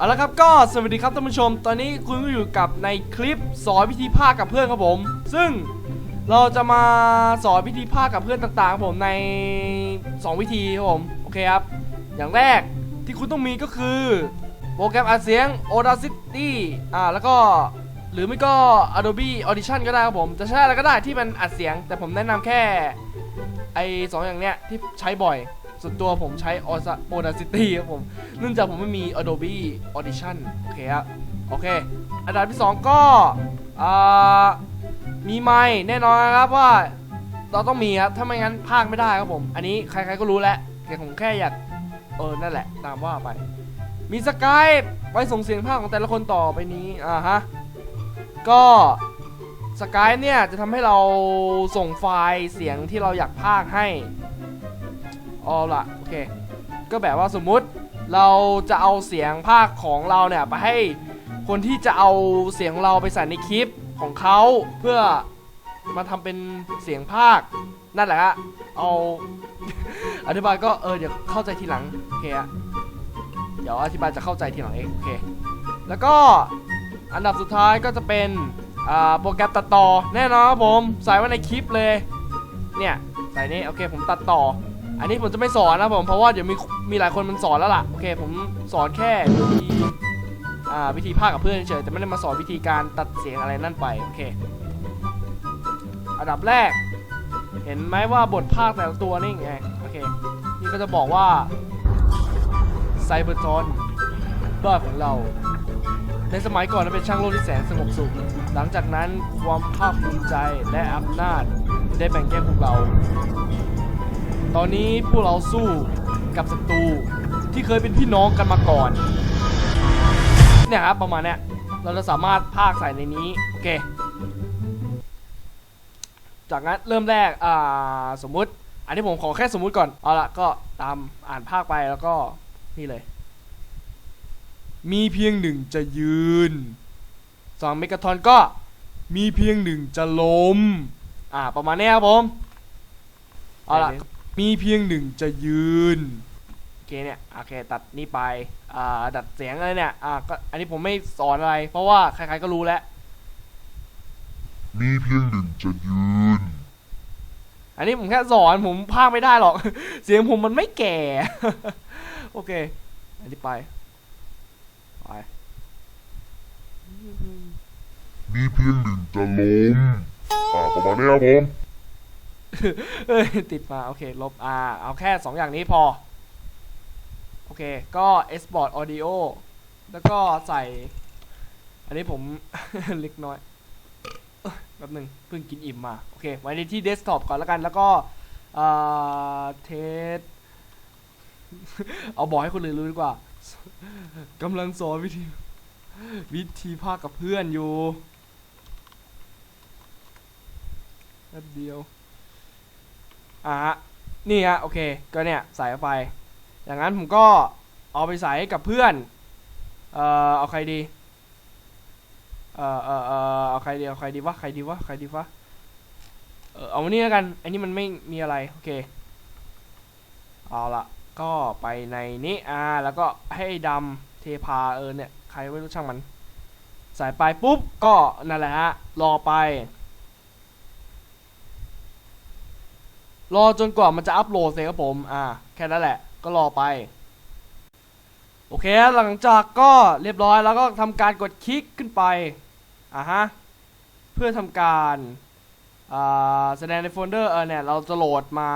เอาละครับก็สวัสดีครับท่านผู้ชม ตอนนี้คุณก็อยู่กับในคลิปสอนวิธีภาคกับเพื่อนครับผม ซึ่งเราจะมาสอนวิธีภาคกับเพื่อนต่างๆครับผมใน 2 วิธีครับผมโอเคครับ อย่างแรกที่คุณต้องมีก็คือโปรแกรมอัดเสียง Audacity อ่าแล้วก็หรือไม่ก็ Adobe Audition ก็ได้ครับผม จะใช้อะไรก็ได้ที่มันอัดเสียง แต่ผมแนะนำแค่ไอสองอย่างเนี้ยที่ใช้บ่อย ส่วนตัวผมใช้ Audacity ครับผมเนื่องจากผมไม่มี Adobe Audition โอเคครับโอเค อันดับที่ 2 ก็มีไมค์แน่นอนครับว่าเราต้องมีครับ ถ้าไม่งั้นพากไม่ได้ครับผม อันนี้ใครๆก็รู้แล้วแต่ผมแค่อยาก เออ นั่นแหละ ตามว่าไป มีสกายไว้ส่งเสียงภาคของแต่ละคนต่อไปนี้ อ่าฮะ ก็สกายเนี่ยจะทำให้เราส่งไฟล์เสียงที่เราอยากพากให้ เอาละโอเค ก็แบบว่าสมมุติเราจะเอาเสียงภาคของเราเนี่ยไปให้คนที่จะเอาเสียงของเราไปใส่ในคลิปของเขาเพื่อมาทำเป็นเสียงภาคนั่นแหละฮะเอาอธิบายก็เออเดี๋ยวเข้าใจทีหลังโอเคอะเดี๋ยวอธิบายจะเข้าใจทีหลังเองโอเคแล้วก็อันดับสุดท้ายก็จะเป็นอ่าโปรแกรมตัดต่อแน่นอนครับผมใส่ไว้ในคลิปเลยเนี่ยใส่นี่โอเคผมตัดต่อ อันนี้ผมจะไม่สอนนะผมเพราะว่าเดี๋ยวมีมีหลายคนมันสอนแล้วล่ะโอเค ผมสอนแค่วิธีอ่าวิธีภาคกับเพื่อนเฉยแต่ไม่ได้มาสอนวิธีการตัดเสียงอะไรนั่นไปโอเคอันดับแรก เห็นไหมว่าบทภาคแต่ละตัวนี่ไงโอเคนี่ก็จะบอกว่าไซเบอร์ทอนบ้าของเรา ในสมัยก่อนนั้นเป็นช่างโลกที่แสนสงบสุข หลังจากนั้นความภาคภูมิใจและอำนาจได้แบ่งแยกพวกเรา ตอนนี้พวกเราสู้กับศัตรูที่เคยเป็นพี่น้องกันมาก่อน เนี่ยครับประมาณเนี้ยเราจะสามารถพากใส่ในนี้ โอเค จากนั้นเริ่มแรกอ่าสมมุติ อันนี้ผมขอแค่สมมุติก่อน เอาละก็ตามอ่านภาคไปแล้วก็นี่เลย มีเพียงหนึ่งจะยืนสองเมกะทอนก็มีเพียงหนึ่งจะล้ม อ่า ประมาณเนี้ยครับผม เอาละ มีเพียงหนึ่งจะยืนโอเคเนี่ยโอเคตัดนี่ไปอ่าดัดเสียงอะไรเนี่ยอ่าก็อันนี้ผมไม่สอนอะไร เพราะว่าใครๆก็รู้แล้ว มีเพียงหนึ่งจะยืน อันนี้ผมแค่สอนผมพากไม่ได้หรอก เสียงผมมันไม่แก่ โอเค อันนี้ไปไปมีเพียงหนึ่งจะล้มอ่าประมาณนี้ครับผม เอ้ยติดมา โอเค ลบ อ่า เอาแค่ 2 อย่างนี้พอ โอเค ก็ export audio แล้วก็ใส่ อันนี้ผม เล็กน้อยแป๊บหนึ่งเพิ่งกินอิ่มมา โอเค ไว้ในที่ desktop ก่อนแล้วกัน แล้วก็อ่าเทสเอาบอกให้คนอื่นรู้ดีกว่ากำลังสอนวิธี วิธีภาคกับเพื่อนอยู่แป๊บเดียว อะฮะนี่ฮะโอเคก็เนี่ยใส่เข้าไป อย่างนั้นผมก็เอาไปใส่ให้กับเพื่อน เอ่อเอาใครดีเอ่อเอ่อเอ่อเอาใครดีเอาใครดีวะใครดีวะใครดีวะเออเอาันนี้แล้วกันอันนี้มันไม่มีอะไรโอเคเอาละก็ไปในนี้อ่าแล้วก็ให้ดำเทพาเออเนี่ยใครไม่รู้ช่างมัน ใส่ไปปุ๊บก็นั่นแหละฮะรอไป รอจนกว่ามันจะอัปโหลดเสร็จครับผม อ่า แค่นั้นแหละ ก็รอไป โอเค หลังจากก็เรียบร้อยแล้วก็ทำการกดคลิกขึ้นไป อ่าฮะ เพื่อทำการ อ่า แสดงในโฟลเดอร์เออเนี่ย เราจะโหลดมา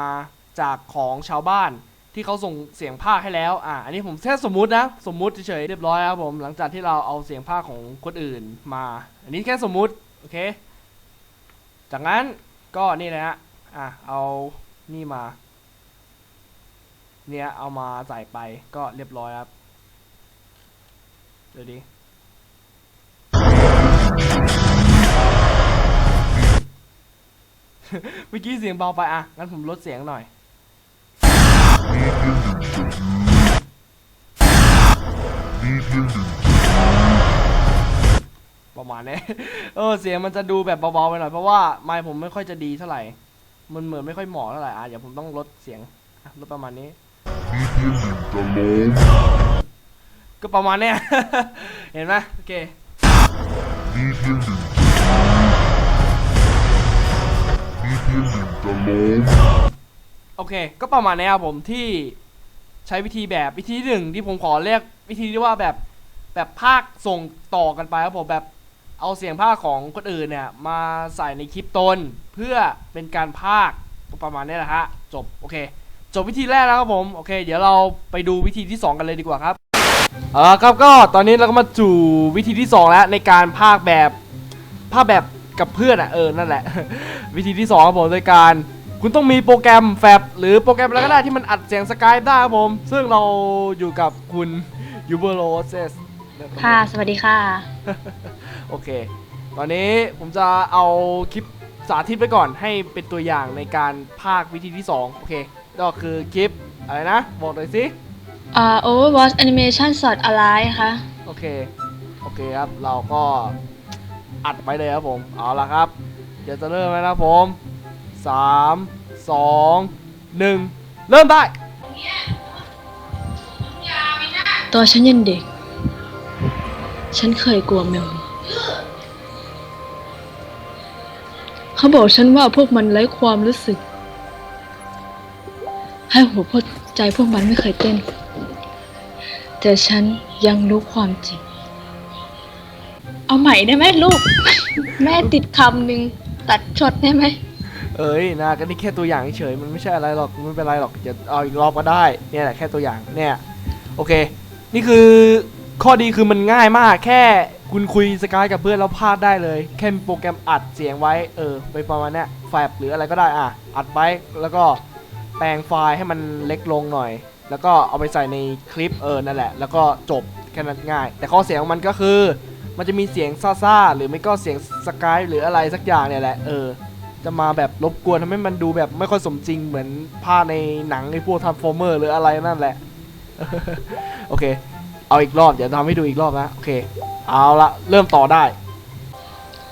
จากของชาวบ้านที่เขาส่งเสียงภาคให้แล้ว อ่าอันนี้ผมแค่สมมุตินะ สมมุติเฉยๆ เรียบร้อยครับผม หลังจากที่เราเอาเสียงภาคของคนอื่นมา อันนี้แค่สมมุติ โอเค จากนั้นก็นี่นะฮะ อะ เอา นี่มา เนี่ยเอามาใส่ไปก็เรียบร้อยครับเดี๋ยวดิเมื่อกี้เสียงเบาไปอะ งั้นผมลดเสียงหน่อย ประมาณนี้ เออ เสียงมันจะดูแบบเบาๆไปหน่อย เพราะว่าไมค์ผมไม่ค่อยจะดีเท่าไหร่ มันเหมือนไม่ค่อยเหมาะเท่าไหร่อะเดี๋ยวผมต้องลดเสียงลดประมาณนี้มีเพียงหนึ่งจะล้มก็ประมาณเนี้ย เห็นไหมโอเคมีเพียงหนึ่งมีเพียงหนึ่งจะล้มโอเค ก็ประมาณนี้ครับผมที่ใช้วิธีแบบวิธีหนึ่งที่ผมขอเรียกวิธีที่ว่าแบบแบบภาคส่งต่อกันไปครับผมแบบ เอาเสียงภาคของคนอื่นเนี่ยมาใส่ในคลิปตนเพื่อเป็นการภาคก็ประมาณนี้แหละฮะจบโอเค จบวิธีแรกแล้วครับผมโอเค เดี๋ยวเราไปดูวิธีที่สองกันเลยดีกว่าครับเออครับก็ตอนนี้เราก็มาสู่วิธีที่สองแล้วในการภาคแบบภาคแบบกับเพื่อนอะเออนั่นแหละ วิธีที่สองครับผมโดยการคุณต้องมีโปรแกรมแฟบหรือโปรแกรมอะไรก็ได้ที่มันอัดเสียงสกายได้ครับผม ซึ่งเราอยู่กับคุณยูเบอร์โรเซส ค่ะ สวัสดีค่ะ โอเค ตอนนี้ผมจะเอาคลิปสาธิตไปก่อนให้เป็นตัวอย่างในการภาควิธีที่ 2 โอเค ก็คือคลิปอะไรนะ บอกหน่อยสิอ่า Overwatch Animation สดอะไรคะโอเค โอเคครับ เราก็อัดไปเลยครับผม เอาละครับ เดี๋ยวจะเริ่มแล้วนะครับผม 3 2 1 เริ่มได้ตอนฉันยังเด็ก ฉันเคยกลัวแมวเขาบอกฉันว่าพวกมันไร้ความรู้สึก ให้หัวพดใจพวกมันไม่เคยเต้น แต่ฉันยังรู้ความจริง เอาใหม่ได้ไหมลูก แม่ติดคำหนึ่งตัดช็อตได้ไหม เอ้ยนะก็นี่แค่ตัวอย่างเฉยมันไม่ใช่อะไรหรอกไม่เป็นไรหรอกจะเอาอีกรอบก็ได้ เนี่ยแหละแค่ตัวอย่างเนี่ย โอเค นี่คือ ข้อดีคือมันง่ายมากแค่คุณคุยสกายกับเพื่อนแล้วพากได้เลย แค่มีโปรแกรมอัดเสียงไว้เออไปประมาณเนี้ยแฟบหรืออะไรก็ได้อะ อัดไว้แล้วก็แปลงไฟล์ให้มันเล็กลงหน่อย แล้วก็เอาไปใส่ในคลิปเออนั่นแหละ แล้วก็จบแค่นั้นง่าย แต่ข้อเสียของมันก็คือ มันจะมีเสียงซ่าๆหรือไม่ก็เสียงสกายหรืออะไรสักอย่างเนี่ยแหละเออจะมาแบบรบกวนทำให้มันดูแบบไม่ค่อยสมจริงเหมือนภาพในหนังไอ้พวกท r ฟอร์เมอร์หรืออะไรนั่นแหละโอเค เอาอีกรอบ เดี๋ยวทำให้ดูอีกรอบนะ โอเค เอาละเริ่มต่อได้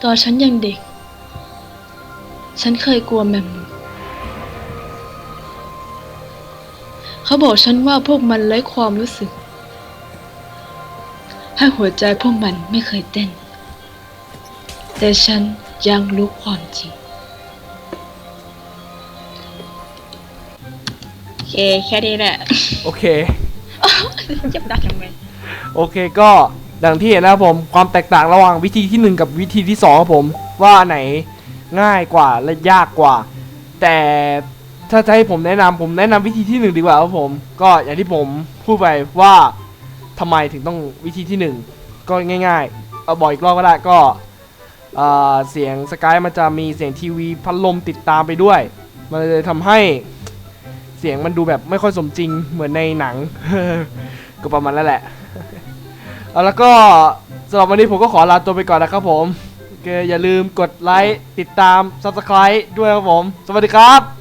ตอนฉันยังเด็ก ฉันเคยกลัวแมมมูเขาบอกฉันว่าพวกมันไร้ความรู้สึก ให้หัวใจพวกมันไม่เคยเต้น แต่ฉันยังรู้ความจริง โอเค แค่นี้แหละ โอเคจะดักยังไง โอเคก็ดังที่เห็นนะครับผมความแตกต่างระหว่างวิธีที่ 1 กับวิธีที่2ครับผมว่าไหนง่ายกว่าและยากกว่า แต่ถ้าจะให้ผมแนะนำผมแนะนำวิธีที่ 1 ดีกว่าครับผม ก็อย่างที่ผมพูดไปว่าทำไมถึงต้องวิธีที่ 1 ก็ง่าย ๆ เอาบ่อกอีกรอบก็ได้ก็เอ่อเสียงสกายมันจะมีเสียงทีวีพัดลมติดตามไปด้วย มันเลยทำให้เสียงมันดูแบบไม่ค่อยสมจริงเหมือนในหนัง ก็ประมาณนั้นแหละ เอาแล้วก็สำหรับวันนี้ผมก็ขอลาตัวไปก่อนนะครับผมโอเคอย่าลืมกดไลค์ติดตาม Subscribe ด้วยครับผม สวัสดีครับ